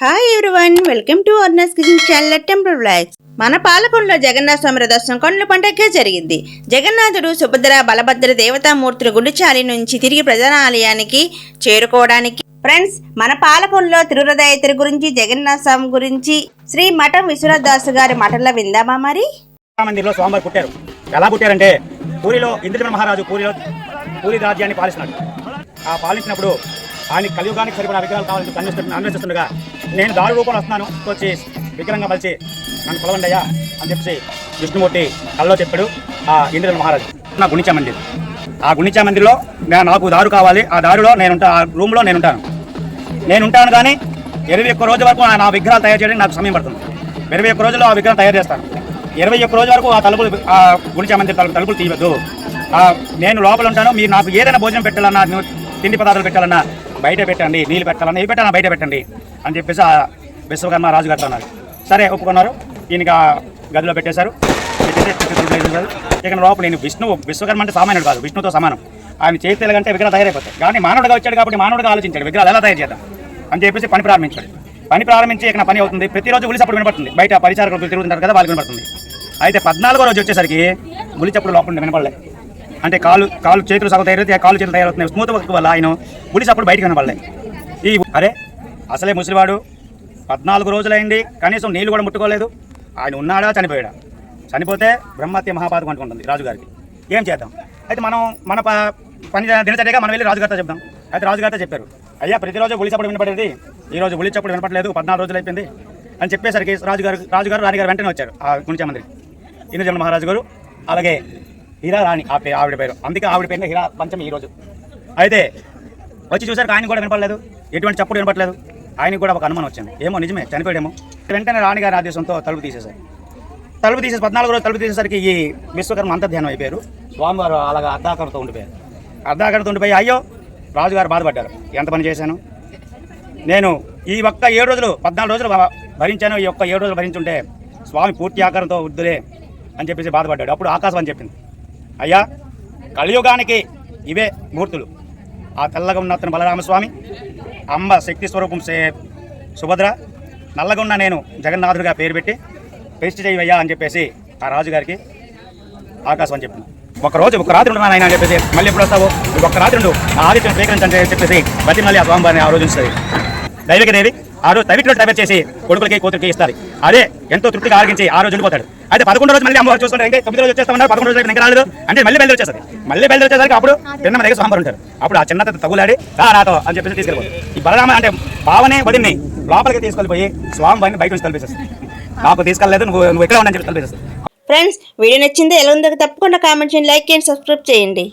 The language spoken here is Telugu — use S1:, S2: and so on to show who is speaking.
S1: హాయ్ ఎవ్రీవన్ వెల్కమ్ టు అర్నస్ కిచెన్ ఛానల్ టెంపుల్ బ్లాగ్స్ మన పాలకొండలో జగన్నాథ స్వామి రథోత్సవం కొండల పండగగా జరిగింది. జగన్నాథుడు సుభద్ర బలభద్ర దేవతామూర్తులు గుండుచాలి నుంచి తిరిగి ప్రధాన ఆలయానికి చేరుకోవడానికి. ఫ్రెండ్స్ మన పాలకొండలో తిరురథయాత్ర గురించి జగన్నాథ స్వామి గురించి శ్రీ మఠం విశ్వనాథ్ దాస్ గారి మఠంలో విందామా మరి?
S2: మందిర్లో స్వామివారు పుట్టారు. ఎలా పుట్టారంటే పూరిలో ఇంద్రజన మహారాజు పూరిలో పూరి రాజ్యాన్ని పాలిస్తున్నాడు. ఆ పాలించినప్పుడు ఆయన కలియుగానికి సరిపడా విగ్రహాలు కావాలని అన్వేషిస్తు అన్వేషిస్తుండగా నేను దారు రూపంలో వస్తున్నాను. వచ్చి విగ్రహంగా మలిచి నన్ను కొలవండయ్యా అని చెప్పి విష్ణుమూర్తి కల్లో చెప్పాడు ఆ ఇంద్రుల మహారాజు. నా గుణిచా మందిర్ ఆ గుణిచా మందిర్లో నేను నాకు దారు కావాలి. ఆ దారిలో నేను ఉంటా ఆ రూమ్లో నేను ఉంటాను నేను ఉంటాను కానీ ఇరవై ఒక్క రోజు వరకు నా విగ్రహాలు తయారు చేయడానికి నాకు సమయం పడుతుంది. ఇరవై ఒక్క రోజుల్లో ఆ విగ్రహం తయారు చేస్తాను. ఇరవై ఒక్క రోజు వరకు ఆ తలుపులు ఆ గుణిచా మందిర్ తలుపు తలుపులు తీయవద్దు. నేను లోపల ఉంటాను. మీరు నాకు ఏదైనా భోజనం పెట్టాలన్నా తిండి పదార్థాలు పెట్టాలన్నా బయట పెట్టండి నీళ్ళు పెట్టాలని ఇవి పెట్టాలని బయట పెట్టండి అని చెప్పేసి ఆ విశ్వకర్మ రాజు గారితో అన్నారు. సరే ఒప్పుకున్నారు. ఈయనకి గదిలో పెట్టేశారు. ఇక్కడ ఇక లోపల నేను విష్ణువు విశ్వకర్మ అంటే సామాన్యుడు కాదు విష్ణుతో సమానం. ఆయన చేతి ఎలాగంటే విగ్రహం తయారైపోతాయి. కానీ మానవుడిగా వచ్చాడు కాబట్టి మానవుడిగా ఆలోచించాడు విగ్రహాలు ఎలా తయారు చేద్దాం అని చెప్పేసి పని ప్రారంభించాడు. పని ప్రారంభించి ఇక్కడ పని అవుతుంది. ప్రతిరోజు ఉలిసప్పుడు వినపడుతుంది. బయట పరిచారకులు తిరుగుతుంటారు కదా వాళ్ళు వినపడుతుంది. అయితే పద్నాలుగో రోజు వచ్చేసరికి ఉలిచప్పుడు లోపల వినపడలేదు వినపడలే. అంటే కాలు కాలు చేతులు సగం తయారైతే కాలు చేతులు తయారవుతున్నాయి. స్మూత్ వర్క్ వల్ల ఆయన ఉలిసప్పుడు బయటకు వినపడలే ఈ అరే అసలే ముసలివాడు. పద్నాలుగు రోజులైంది కనీసం నీళ్ళు కూడా ముట్టుకోలేదు. ఆయన ఉన్నాడా చనిపోయాడా? చనిపోతే బ్రహ్మత్య మహాపాతకం అంటుకుంటుంది రాజుగారికి. ఏం చేద్దాం? అయితే మనం మన ప- పని దినచర్యగా మనం వెళ్ళి రాజుగారితో చెప్దాం. అయితే రాజుగారితో చెప్పారు. అయ్యా ప్రతిరోజు గుళిచప్పుడు వినపడేది? ఈ రోజు ఉలిచప్పుడు వినపడలేదు పద్నాలుగు రోజులు అయిపోయింది అని చెప్పేసరికి రాజుగారు రాజుగారు రాణిగారు వెంటనే వచ్చారు ఆ గుణిచా మందిరి మహారాజు గారు అలాగే హీరా రాణి ఆ పే ఆవిడ పేరు. అందుకే ఆవిడ పేరున హీరా పంచమి ఈరోజు. అయితే వచ్చి చూసారు ఆయన కూడా వినపడలేదు. ఎటువంటి చప్పుడు వినపడలేదు. ఆయనకు కూడా ఒక అనుమానం వచ్చింది. ఏమో నిజమే చనిపోయాడేమో. వెంటనే రాణిగారి ఆదేశంతో తలుపు తీసేశారు. తలుపు తీసేసి పద్నాలుగు రోజులు తలుపు తీసేసరికి ఈ విశ్వకర్మ అంతర్ధ్యానం అయిపోయారు. స్వామివారు అలాగా అర్ధాకరతో ఉండిపోయారు. అర్ధాకరతో ఉండిపోయి అయ్యో రాజుగారు బాధపడ్డారు. ఎంత పని చేశాను? నేను ఈ ఒక్క ఏడు రోజులు పద్నాలుగు రోజులు భరించాను. ఈ ఒక్క ఏడు రోజులు భరించుంటే స్వామి పూర్తి ఆకారంతో వద్దులే అని చెప్పేసి బాధపడ్డాడు. అప్పుడు ఆకాశం అని చెప్పింది. అయ్యా కలియుగానికి ఇవే మూర్తులు. ఆ తెల్లగా ఉన్న అతను బలరామస్వామి అమ్మ శక్తి స్వరూపం సే సుభద్ర నల్లగా ఉన్న నేను జగన్నాథుడిగా పేరు పెట్టి పెస్ట్ చేయవయ్యా అని చెప్పేసి ఆ రాజుగారికి ఆకాశం అని చెప్పిన. ఒక రోజు ఒక రాత్రి ఉండను ఆయన అని చెప్పేసి మళ్ళీ ఎప్పుడు వస్తావు? నువ్వు ఒక రాత్రి ఉండు. ఆదిత్యం స్వీకరించని చెప్పేసి బతి మళ్ళీ ఆ స్వామివారిని ఆ రోజు ఉంచుతుంది. దైవిక దేవి ఆ రోజు తవిట్లో తయారు చేసి కొడుకులకి కూతురికి ఇస్తారు అదే ఎంతో తృప్తిగా ఆరగించి ఆ రోజు ఉండిపోతాడు. అయితే పదకొండు రోజు మళ్ళీ అమ్మవారు చూసుకుంటారు ఇంకా తొమ్మిది రోజు వచ్చేస్తామన్నారు పదకొండు రోజు ఇంకా రాలేదు. అంటే మళ్ళీ బయలు వచ్చేస్తుంది మళ్ళీ బయలు వచ్చేసరికి అప్పుడు పిన్న దగ్గర స్వామివారు ఉంటారు. అప్పుడు ఆ చిన్న తగులాడి రా రాతో అని చెప్పేసి తీసుకెళ్ళిపోతుంది ఈ బలరామ అంటే భావనే వదిన్ని. లోపలికి తీసుకెళ్ళిపోయి స్వామి వారిని బయట నుంచి తలపేసేస్తుంది నాకు తీసుకెళ్ళలేదు నువ్వు నువ్వు ఎక్కడ ఉండని చెప్పి తలపేసేస్తుంది
S1: ఫ్రెండ్స్ వీడియో నచ్చింది ఎలా ఉందో తప్పకుండా కామెంట్ చేయండి లైక్ చేయండి సబ్స్క్రైబ్ చేయండి.